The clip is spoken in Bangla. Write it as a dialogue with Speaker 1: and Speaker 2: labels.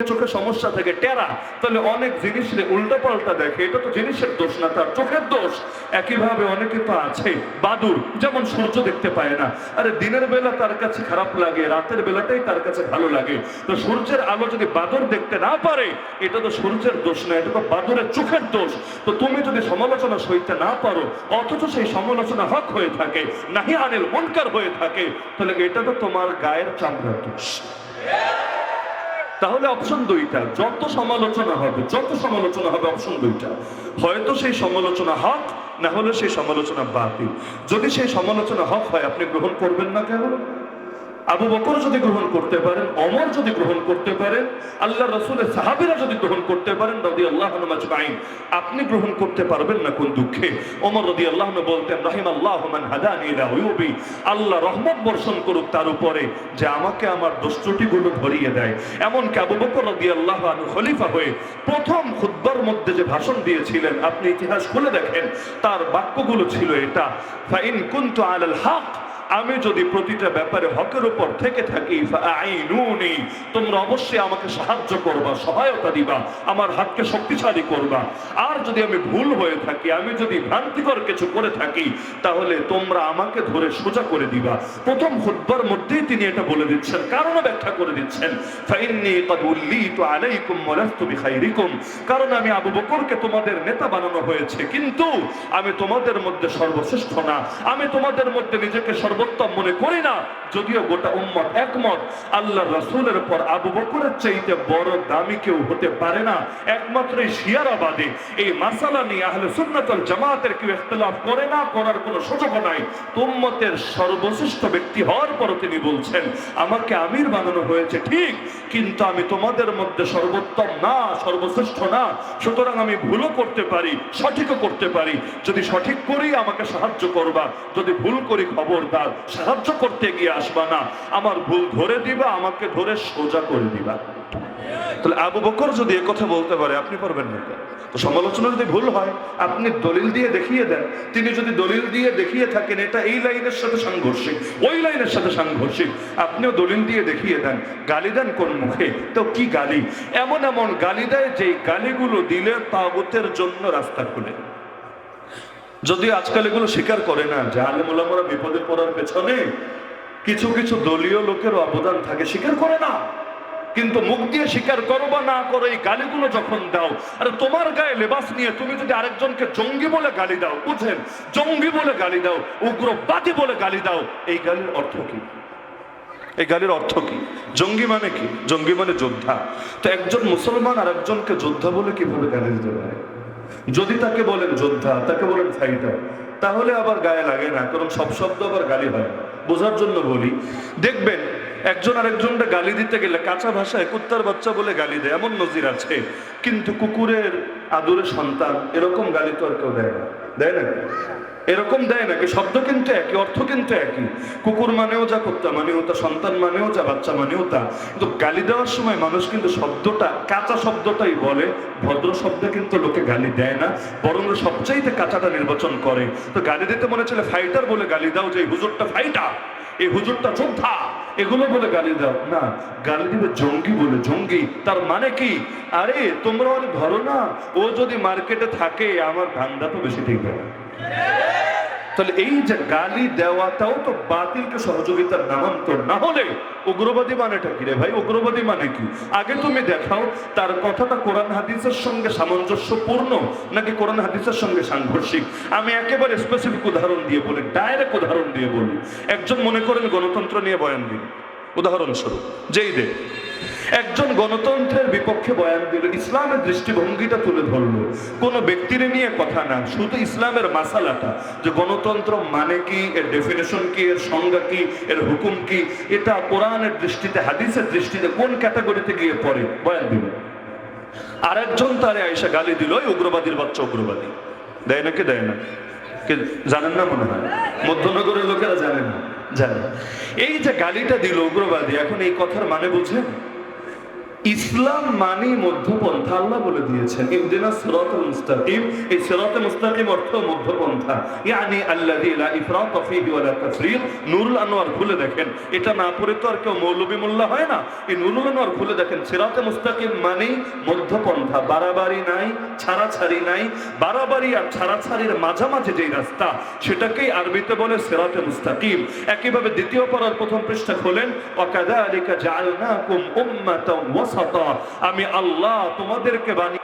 Speaker 1: চোখে সমস্যা থেকে টেরা, তাহলে অনেক জিনিস উল্টা পাল্টা দেখে, এটা তো জিনিসের দোষ না, তার চোখের দোষ। একইভাবে অনেকে তো আছে, বাদুর, যেমন সূর্য দেখতে পায় না। আরে দিনের বেলা তার কাছে খারাপ লাগে, রাতের বেলাটাই তার কাছে ভালো লাগে। তো সূর্যের আলো যদি বাদর দেখতে না পারে, এটা তো সূর্যের দোষ না, এটা তো বাদরের চোখের দোষ। তো তুমি যদি সমালোচনা সইতে না পারো, অথচ সেই সমালোচনা হক হয়ে থাকে, নাহি আনিল মনকার হয়ে থাকে, তাহলে এটা তো তোমার গায়ের চামড়ার দোষ। তাহলে অপশন দুইটা। যত সমালোচনা হবে, যত সমালোচনা হবে অপশন দুইটা। হয়তো সেই সমালোচনা হক, না হলে সেই সমালোচনা বাতিল। যদি সেই সমালোচনা হক হয়, আপনি গ্রহণ করবেন না কেন? আবু বকর যদি গ্রহণ করতে পারেন অমর যদি গ্রহণ করতে পারেন আল্লাহ রসুলের সাহাবিরা যদি গ্রহণ করতে পারেন রদি আল্লাহ মাজমাইন আপনি গ্রহণ করতে পারবেন না কোন দুঃখে। ওমর রদি আল্লাহ বলতেন রাহিম আল্লাহ মান আল্লাহ রহমত বর্ষণ করুক তার উপরে, যে আমাকে আমার দুষ্টটিগুলো ধরিয়ে দেয়। এমনকি আবু বকর রদি আল্লাহ আনহু খলিফা হয়ে প্রথম খুদ্বার মধ্যে যে ভাষণ দিয়েছিলেন, আপনি ইতিহাস খুলে দেখেন, তার বাক্যগুলো ছিল এটা ফাইন কুনতু আলাল হক। আমি যদি প্রতিটা ব্যাপারে হকের উপর থেকে থাকি তোমরা অবশ্যই আমাকে সাহায্য করবা, সহায়তা দিবা, আমার হাতকে শক্তিশালী করবা। আর যদি আমি ভুল হয়ে থাকি, আমি যদি ভ্রান্তিকর কিছু করে থাকি, তাহলে তোমরা আমাকে ধরে সোজা করে দিবা। প্রথম খুতবার মধ্যেই তিনি এটা বলে দিচ্ছেন কারণও ব্যাখ্যা করে দিচ্ছেন কারণ আমি আবু বকরকে তোমাদের নেতা বানানো হয়েছে, কিন্তু আমি তোমাদের মধ্যে সর্বশ্রেষ্ঠ না, আমি তোমাদের মধ্যে নিজেকে সর্বোত্তম মনে করি না, যদিও গোটা উম্মত একমত আল্লাহ রাসূলের পর আবু বকরের চাইতে বড় দামি কেউ হতে পারে না। একমাত্র শিয়ারাবাদে। এই মাসালা নিয়ে আহলে সুন্নাতুল জামাতের কেউ ইখতিলাফ করে না, করার কোনো সুযোগ নাই। উম্মতের সর্বশ্রেষ্ঠ ব্যক্তি হওয়ার পরও তিনি বলছেন, আমাকে আমির বানানো হয়েছে ঠিক, কিন্তু আমি তোমাদের মধ্যে সর্বোত্তম না, সর্বশ্রেষ্ঠ না। সুতরাং আমি ভুলও করতে পারি, সঠিকও করতে পারি। যদি সঠিক করি, আমাকে সাহায্য করবা। যদি ভুল করি, খবরদার। সাহায্য করতে গিয়ে আসবা না। আমার ভুল ধরে দিবা, আমাকে ধরে সোজা করে দিবা। তাহলে আবু বকর যদি কথা বলতে পারে, আপনি পারবেন না তো সমালোচনা যদি ভুল হয়, আপনি দলিল দিয়ে দেখিয়ে দেন। তিনি যদি দলিল দিয়ে দেখিয়ে থাকেন, এটা এই লাইনের সাথে সাংঘর্ষিক, ওই লাইনের সাথে সাংঘর্ষিক। আপনিও দলিল দিয়ে দেখিয়ে দেন। গালি দেন কোন মুখে? তো কি গালি? এমন এমন গালি দেয় যে গালিগুলো দিলে তাগুতের জন্য রাস্তা খুলে। যদিও আজকাল এগুলো স্বীকার করে না যে আলিমুলামরা বিপদে পড়ার পেছনে কিছু কিছু দলীয় লোকের অবদান থাকে, স্বীকার করে না। কিন্তু মুখ দিয়ে স্বীকার করো বা না করো, এই গালিগুলো যখন দাও, আরে তোমার গায়ে লেবাস নিয়ে তুমি যদি আরেকজনকে জঙ্গি বলে গালি দাও, বুঝেন? জঙ্গি বলে গালি দাও, উগ্রবাদী বলে গালি দাও, এই গালির অর্থ কি? এই গালির অর্থ কি? জঙ্গি মানে কি? জঙ্গি মানে যোদ্ধা। তো একজন মুসলমান আর একজনকে যোদ্ধা বলে কীভাবে গালি দিতে পারে? যদি তাকে বলেন যোদ্ধা, তাকে বলেন ফাইটার তাহলে আবার গায়ে লাগে না, কারণ সব শব্দ আবার গালি হয় বোঝার জন্য বলি, দেখবেন একজন আরেকজনকে গালি দিতে গেলে কাঁচা ভাষায় কুত্তার বাচ্চা বলে গালি দেয়, এমন নজির আছে। কিন্তু কুকুরের আদরের সন্তান এরকম গালি তো আর কেউ দেয় না। দেয় না? এরকম দেয় নাকি শব্দ কিন্তু একই, অর্থ কিন্তু একই। কুকুর মানেও যা, কুত্তা মানেও তা, সন্তান মানেও যা, বাচ্চা মানেও তা। কিন্তু গালি দেওয়ার সময় মানুষ কিন্তু শব্দটা, কাঁচা শব্দটাই বলে, ভদ্র শব্দে কিন্তু লোকে গালি দেয় না, বরং সবচাইতে কাঁচাটা নির্বাচন করে। তো গালি দিতে মনে চলে ফাইটার বলে গালি দাও যে, এই হুজুরটা ফাইটার, এই হুজুরটা যোদ্ধা। এগুলো বলে গালি দাও। না, গালি দিবে জঙ্গি বলে, জঙ্গি। তার মানে কি? আরে, তোমরা ধরো না, ও যদি মার্কেটে থাকে, আমার ধান্দা তো বেশি ঠিক না। তাহলে এই যে গালি দেওয়াটাও তো বাতিলকে সহযোগিতার নামান্তর না হলে উগ্রবাদী মানেটা কি রে ভাই? উগ্রবাদী মানে কি? আগে তুমি দেখাও, তার কথাটা কোরআন হাদিসের সঙ্গে সামঞ্জস্যপূর্ণ নাকি কোরআন হাদিসের সঙ্গে সাংঘর্ষিক? আমি একেবারে স্পেসিফিক উদাহরণ দিয়ে বলি ডাইরেক্ট উদাহরণ দিয়ে বলি। একজন মনে করেন গণতন্ত্র নিয়ে বয়ান দিন। উদাহরণস্বরূপ, যেই দে একজন গণতন্ত্রের বিপক্ষে বয়ান দিল, ইসলামের দৃষ্টিভঙ্গিটা তুলে ধরলো। কোনো ব্যক্তির নিয়ে কথা না, শুধু ইসলামের মাসালাটা, যে গণতন্ত্র মানে কি, এর ডেফিনেশন কি, এর সংজ্ঞা কি, এর হুকুম কি, এটা কোরআনের দৃষ্টিতে, হাদিসের দৃষ্টিতে কোন ক্যাটাগরিতে গিয়ে পড়ে? বয়ান দিল। আরেকজন তারে আয়সা গালি দিল, "ওই উগ্রবাদীর বাচ্চা উগ্রবাদী। দেয় না কি দেয় না। কে, জানেন না মনে হয়? মধ্যনগরের লোকেরা জানে না। জানে এই যে গালিটা দিল উগ্রবাদী, এখন এই কথার মানে বুঝেন? ইসলাম মানে মধ্যপন্থা, আল্লাহ বলে দিয়েছেন, ইহদিনা সিরাতাল মুস্তাকিম। এই সিরাতাল মুস্তাকিম অর্থ মধ্যপন্থা। ইয়ানি আল্লাযী লা ইফরাত ফীহি ওয়া লা তাফরীত নূরুল আনোয়ার খুলে দেখেন, এটা না পড়ে তো আর কেউ মৌলবী মোল্লা হয় না। এই নুরুল আনোয়ার খুলে দেখেন সিরাতে মুস্তাকিম মানেই মধ্যপন্থা, বাড়াবাড়ি নাই, ছাড়াছাড়ি নাই। বাড়াবাড়ি আর ছাড়াছাড়ির মাঝামাঝি যেই রাস্তা, সেটাকেই আরবিতে বলে সিরাতে মুস্তাকিম। একইভাবে দ্বিতীয় পারার প্রথম পৃষ্ঠা খোলেন ওয়াকাযালিকা জাআলনাকুম উম্মাতাও আমি আল্লাহ তোমাদেরকে বানিয়ে